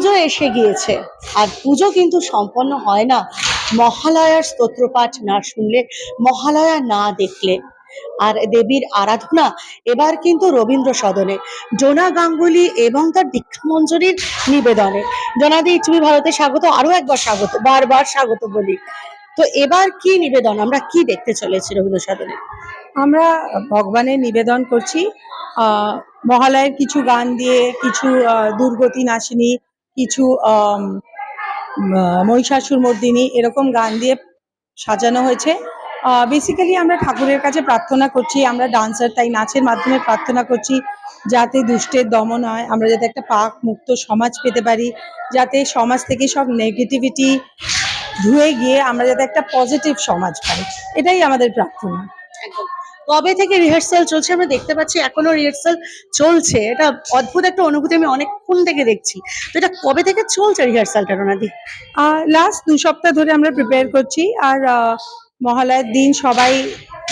পুজো এসে গিয়েছে। আর পুজো কিন্তু সম্পন্ন হয় না। মহালয়ার স্তোত্রপাঠ না শুনলে, মহালয়া না দেখলে। আর দেবীর আরাধনা এবার কিন্তু রবীন্দ্র সদনে জোনা গাঙ্গুলি এবং তার দীক্ষামঞ্জরির নিবেদনে। জোনাদি, তুমি ভারতে স্বাগত, আরও একবার স্বাগত, বারবার স্বাগত বলি। তো এবার কি নিবেদন? আমরা কি দেখতে চলেছি রবীন্দ্র সদনে আমরা ভগবানের নিবেদন করছি। মহালয়ের কিছু গান দিয়ে কিছু দুর্গতি নাশিনী কিছু মহিষাসুর মর্দিনী এরকম গান দিয়ে সাজানো হয়েছে বেসিক্যালি আমরা ঠাকুরের কাছে প্রার্থনা করছি, আমরা ডান্সার তাই নাচের মাধ্যমে প্রার্থনা করছি যাতে দুষ্টের দমন হয়, আমরা যাতে একটা পাক মুক্ত সমাজ পেতে পারি, যাতে সমাজ থেকে সব নেগেটিভিটি ধুয়ে গিয়ে আমরা যাতে একটা পজিটিভ সমাজ পাই এটাই আমাদের প্রার্থনা। কবে থেকে রিহার্সাল চলছে আমরা দেখতে পাচ্ছি, এখনও রিহার্সাল চলছে। এটা অদ্ভুত একটা অনুভূতি আমি অনেকক্ষণ থেকে দেখছি। তো এটা কবে থেকে চলছে রিহার্সালটা রোনাদি লাস্ট দু সপ্তাহ ধরে আমরা প্রিপেয়ার করছি আর মহালয়ের দিন সবাই,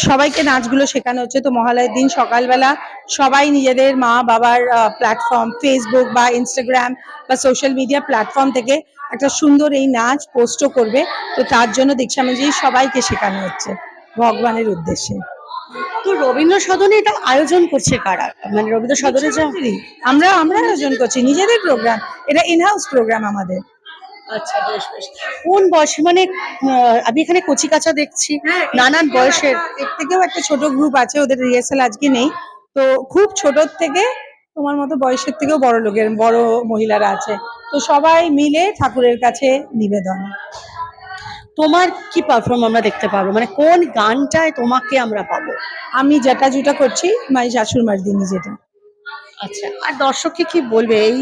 সবাইকে নাচগুলো শেখানো হচ্ছে। তো মহালয়ের দিন সকালবেলা সবাই নিজেদের মা বাবার প্ল্যাটফর্ম ফেসবুক বা ইনস্টাগ্রাম বা সোশ্যাল মিডিয়া প্ল্যাটফর্ম থেকে একটা সুন্দর এই নাচ পোস্টও করবে। তো তার জন্য দীক্ষামঞ্জি সবাইকে শেখানো হচ্ছে ভগবানের উদ্দেশ্যে। তো রবীন্দ্র সদনে এটা আয়োজন করছে কারা? মানে রবীন্দ্র সদনে যে আমরা আমরা আয়োজন করছি নিজেদের প্রোগ্রাম এটা ইনহাউস প্রোগ্রাম আমাদের। আচ্ছা বেশ বেশ। কোন বয়সে মানে আমি এখানে কচি কাঁচা দেখছি নানান বয়সের। এর থেকেও একটা ছোট গ্রুপ আছে ওদের রিহার্সাল আজকে নেই। তো খুব ছোট থেকে তোমার মতো বয়সের থেকেও বড় লোকের বড় মহিলারা আছে। তো সবাই মিলে ঠাকুরের কাছে নিবেদন। তোমার কি পারফর্ম আমরা দেখতে পাবো? মানে কোন গানটায় তোমাকে আমরা পাবো? আমি যেটা যেটা করছি, মাই শাশুর মার্দিনী যেটা আচ্ছা আর দর্শককে কি বলবে? এই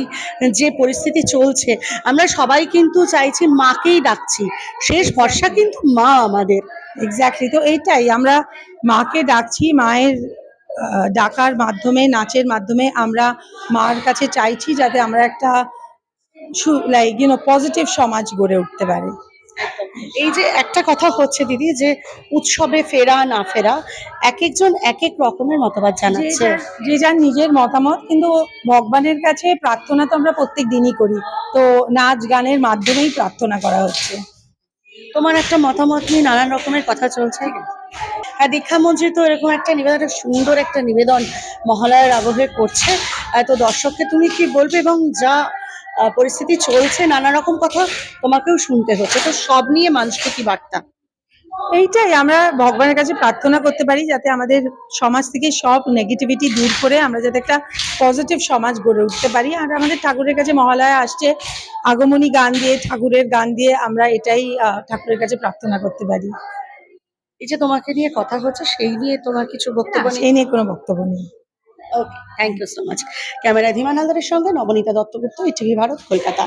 যে পরিস্থিতি চলছে, আমরা সবাই কিন্তু চাইছি মাকেই ডাকছি। শেষ ভরসা কিন্তু মা আমাদের। এক্স্যাক্টলি তো এইটাই, আমরা মাকে ডাকছি, মায়ের ডাকার মাধ্যমে, নাচের মাধ্যমে আমরা মার কাছে চাইছি যাতে আমরা একটা লাইক ইউনো পজিটিভ সমাজ গড়ে উঠতে পারি। এই যে একটা কথা হচ্ছে দিদি যে উৎসবে ফেরা না ফেরা এক একজন এক এক রকমের মতবাদ জানাচ্ছে। যে যার নিজের মতামত কিন্তু ভগবানের কাছে প্রার্থনা তো আমরা প্রত্যেক দিনই করি। তো নাচ গানের মাধ্যমেই প্রার্থনা করা হচ্ছে। তোমার একটা মতামত নিয়ে নানান রকমের কথা চলছে? হ্যাঁ দীক্ষা মন্ত্রী তো এরকম একটা নিবেদন একটা সুন্দর একটা নিবেদন মহালয়ার আবহে করছে। তো দর্শককে তুমি কি বলবে এবং যা পরিস্থিতি চলছে নানা রকম কথা তোমাকেও শুনতে হচ্ছে। তো সব নিয়ে মানুষকে কি বার্তা? এইটাই আমরা ভগবানের কাছে প্রার্থনা করতে পারি যাতে আমাদের সমাজ থেকে সব নেগেটিভিটি দূর করে আমরা যাতে একটা পজিটিভ সমাজ গড়ে উঠতে পারি। আর আমাদের ঠাকুরের কাছে মহালয়া আসছে আগমনী গান দিয়ে ঠাকুরের গান দিয়ে আমরা এটাই ঠাকুরের কাছে প্রার্থনা করতে পারি। এই যে তোমাকে নিয়ে কথা হচ্ছে সেই নিয়ে তোমার কিছু বক্তব্য নেই? সেই নিয়ে কোনো বক্তব্য নেই। Okay thank you so much camera Dhiman হালদারের সঙ্গে নবনীতা দত্তগুপ্ত ইটিভি ভারত কলকাতা।